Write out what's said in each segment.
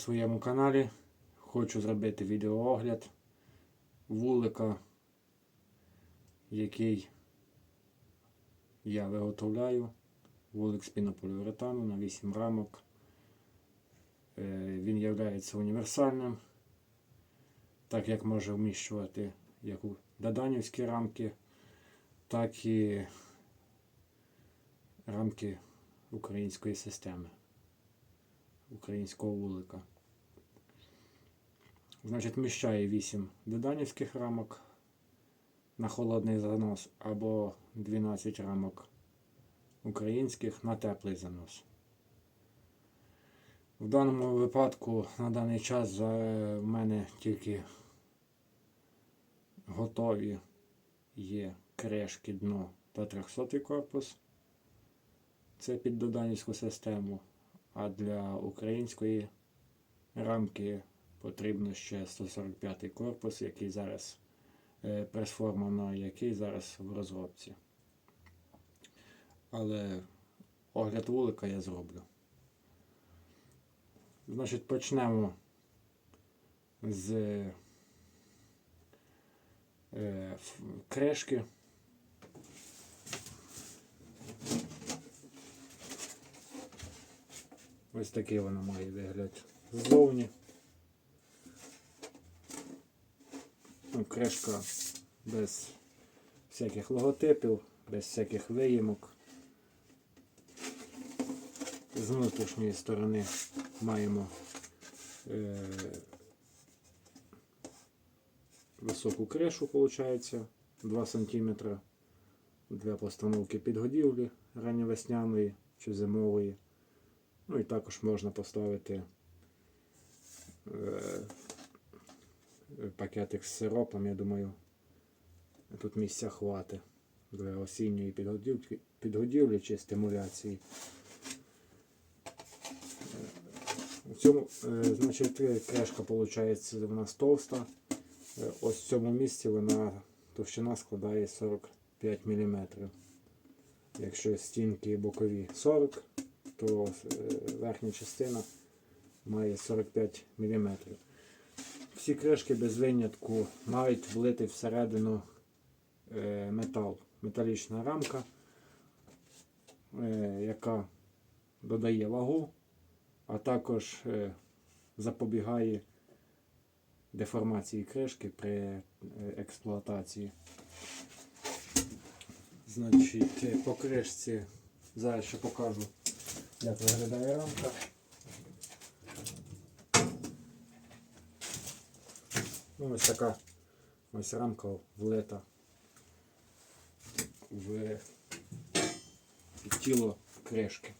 своєму каналі. Хочу зробити відеоогляд вулика, який я виготовляю. Вулик з пінополіуретану на 8 рамок. Е, Він є універсальним, так як може вміщувати як у даданівські рамки, так і рамки української системи, українського вулика. Значить, вміщає 8 доданівських рамок на холодний занос або 12 рамок українських на теплий занос. В даному випадку на даний час в мене тільки готові є кришки дно та 300 корпус. Це під доданівську систему. А для української рамки потрібно ще 145 корпус, який зараз е, пресформовано, який зараз в розробці. Але огляд вулика я зроблю. Значить, почнемо з е, кришки. Ось такий вона має вигляд ззовні. Ну, кришка без всяких логотипів, без всяких виїмок. З внутрішньої сторони маємо е, високу кришу, виходить, 2 см для постановки підгодівлі ранньовесняної чи зимової. Ну і також можна поставити е, пакетик з сиропом, я думаю, тут місця хватить для осінньої підгодівлі, підгодівлі чи стимуляції. В цьому, е, значить, кришка виходить у нас товста. Е, Ось в цьому місці вона товщина складає 45 мм. Якщо стінки бокові 40, то е, верхня частина має 45 мм. Всі кришки без винятку мають влити всередину е, метал, металічна рамка, е, яка додає вагу, а також запобігає деформації кришки при експлуатації. Значить, по кришці зараз ще покажу, як виглядає рамка. Ну, ось така ось рамка влита в тіло кришки.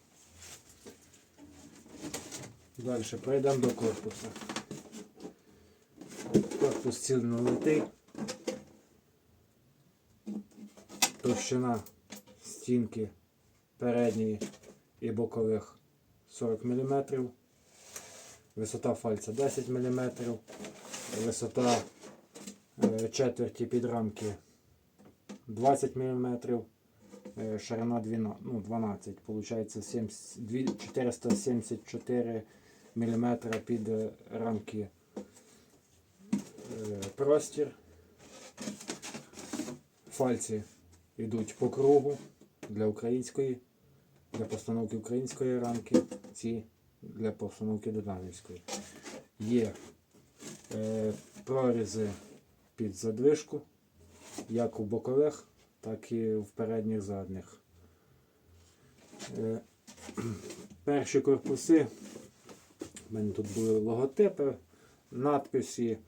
Далі перейдемо до корпусу. Корпус цільно литий. Товщина стінки передньої і бокових 40 мм. Висота фальця 10 мм. Висота е, четверті підрамки 20 мм. е, Ширина 12, ну, 12, получається 474 мм під рамки е, простір. Фальці йдуть по кругу для української, для постановки української рамки, ці для постановки доданівської. Є е, прорізи під задвижку, як у бокових, так і в передніх задніх. Е, перші корпуси. У мене тут були логотипи, надписи,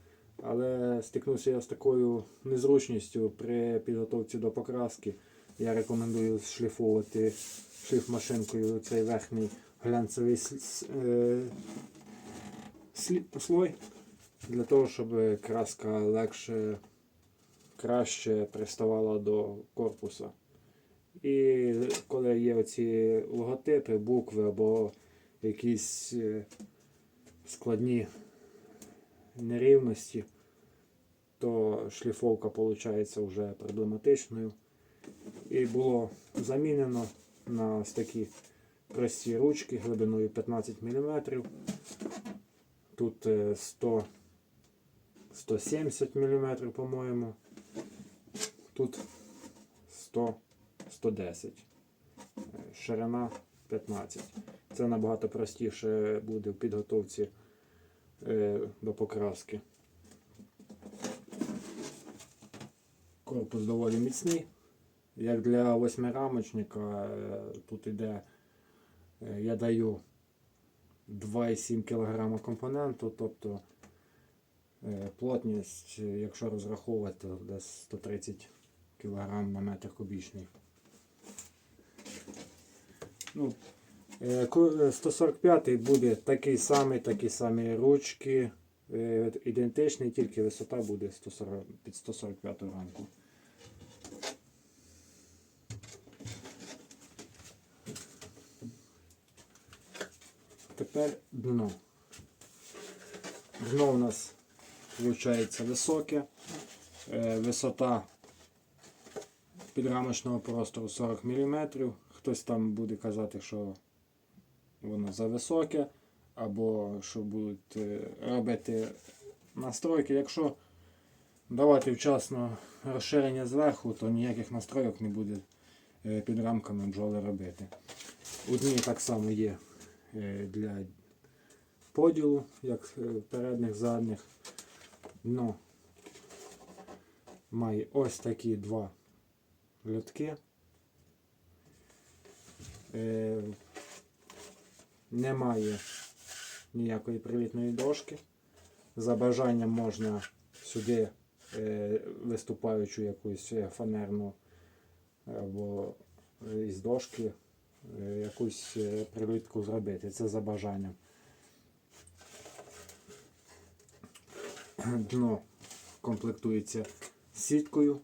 але стикнувся я з такою незручністю при підготовці до покраски. Я рекомендую шліфувати шліфмашинкою цей верхній глянцевий е, слой для того, щоб краска легше, краще приставала до корпуса. І коли є оці логотипи, букви або якісь е, складні нерівності, то шліфовка виходить вже проблематичною. І було замінено на ось такі прості ручки глибиною 15 мм. Тут е, 100, 170 мм, по-моєму. Тут 100, 110. Е, Ширина 15. Це набагато простіше буде в підготовці е, до покраски. Корпус доволі міцний. Як для восьмирамочника, е, тут іде, е, я даю 2,7 кг компоненту, тобто е, плотність, якщо розраховувати, десь 130 кг на метр кубічний. Ну, е, ку- е, 145 буде такий самий, такі самі ручки, ідентичний, тільки висота буде 140, під 145 рамку. Тепер дно. Дно у нас виходить високе. Е, Висота підрамочного простору 40 мм. Хтось там буде казати, що воно зависоке, або що будуть е, робити настройки. Якщо давати вчасно розширення зверху, то ніяких настройок не буде е, під рамками бджоли робити. Одні так само є для поділу, як е, передніх, задніх. Ну, має ось такі два льотки. Е, немає ніякої привітної дошки. За бажанням можна сюди е, виступаючу якусь е, фанерну або е, із дошки е, якусь е, прилітку зробити. Це за бажанням. Дно комплектується сіткою.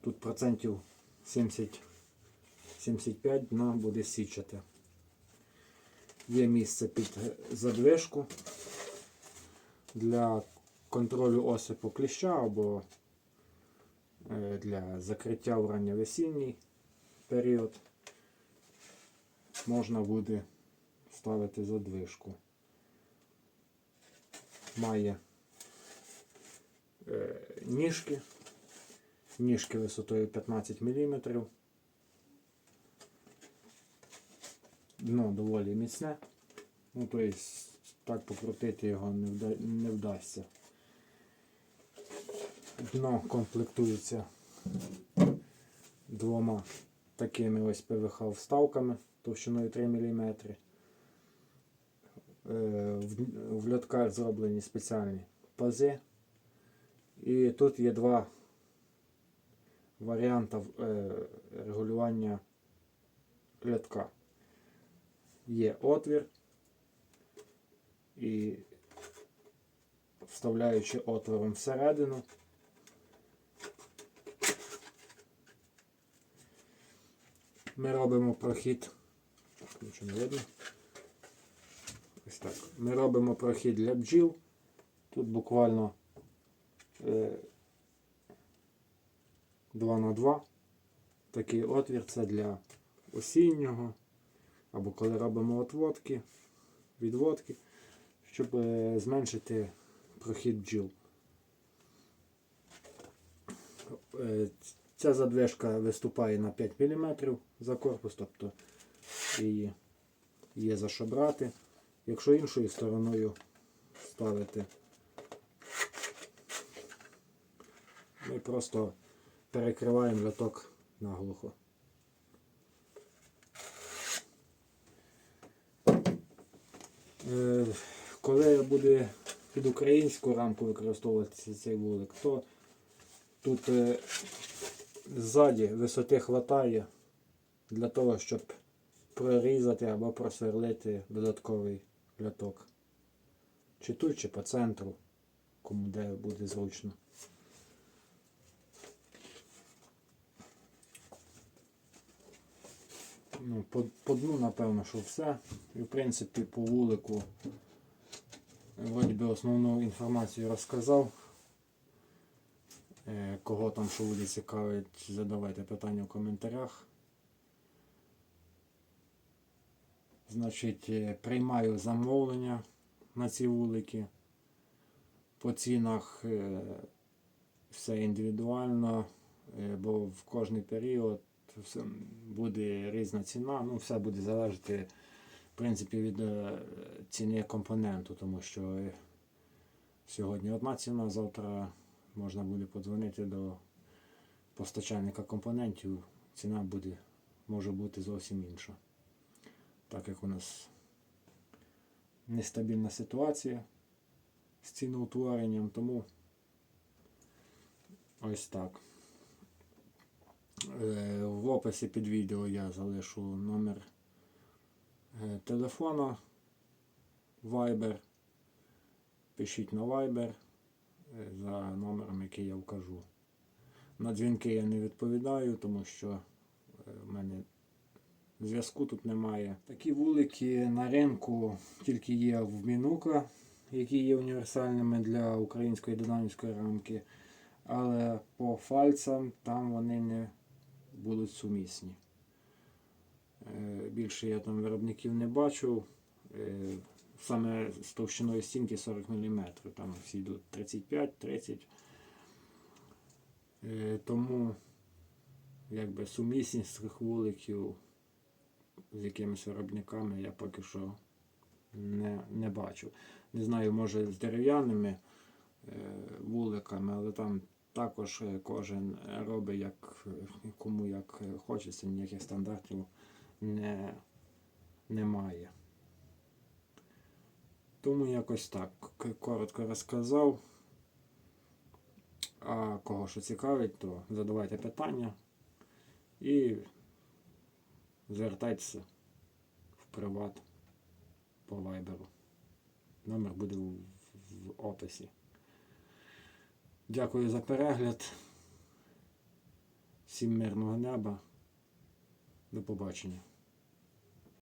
Тут процентів 70 75 дна буде січати. Є місце під задвижку для контролю осипу кліща або е, для закриття в ранньовесінній період. Можна буде ставити задвижку. Має е, ніжки, ніжки висотою 15 мм. Дно доволі міцне. Ну, тобто так покрутити його не, вда... не вдасться. Дно комплектується двома такими ось ПВХ вставками товщиною 3 мм. Е, В, льотках зроблені спеціальні пази. І тут є два варіанти е, регулювання льотка є отвір і вставляючи отвором всередину. Ми робимо прохід. Нічого не видно. Ось так. Ми робимо прохід для бджіл. Тут буквально е, 2 на 2 Такий отвір це для осіннього або коли робимо отводки, відводки, щоб е, зменшити прохід бджіл. Е, Ця задвижка виступає на 5 мм за корпус, тобто її є за що брати. Якщо іншою стороною ставити, ми просто перекриваємо лоток наглухо. Е, коли буде під українську рамку використовуватися цей вулик, то тут е, ззаді висоти хватає для того, щоб прорізати або просверлити додатковий ляток. Чи тут, чи по центру, кому де буде зручно. Ну, по, по дну, напевно, що все. І в принципі по вулику вроді би основну інформацію розказав. Е, Кого там що буде цікавить, задавайте питання в коментарях. Значить, е, приймаю замовлення на ці вулики. По цінах е, все індивідуально, е, бо в кожний період буде різна ціна. Ну, все буде залежати в принципі від ціни компоненту, тому що сьогодні одна ціна, завтра можна буде подзвонити до постачальника компонентів, ціна буде, може бути зовсім інша. Так як у нас нестабільна ситуація з ціноутворенням, тому ось так. Е, В описі під відео я залишу номер е, телефона Viber. Пишіть на Viber е, за номером, який я вкажу. На дзвінки я не відповідаю, тому що в мене зв'язку тут немає. Такі вулики на ринку тільки є в Мінука, які є універсальними для української динамівської рамки. Але по фальцам там вони не будуть сумісні. Е, Більше я там виробників не бачив. Е, Саме з товщиною стінки 40 мм. Там всі йдуть 35-30. Е, Тому якби сумісність цих вуликів з якимись виробниками я поки що не, не бачу. Не знаю, може з дерев'яними е, вуликами, але там також е, кожен робить як е, кому як хочеться, ніяких стандартів не, немає. Тому якось так коротко розказав. А кого що цікавить, то задавайте питання і звертайтеся в приват по вайберу. Номер буде в, в описі. Дякую за перегляд. Всім мирного неба. До побачення.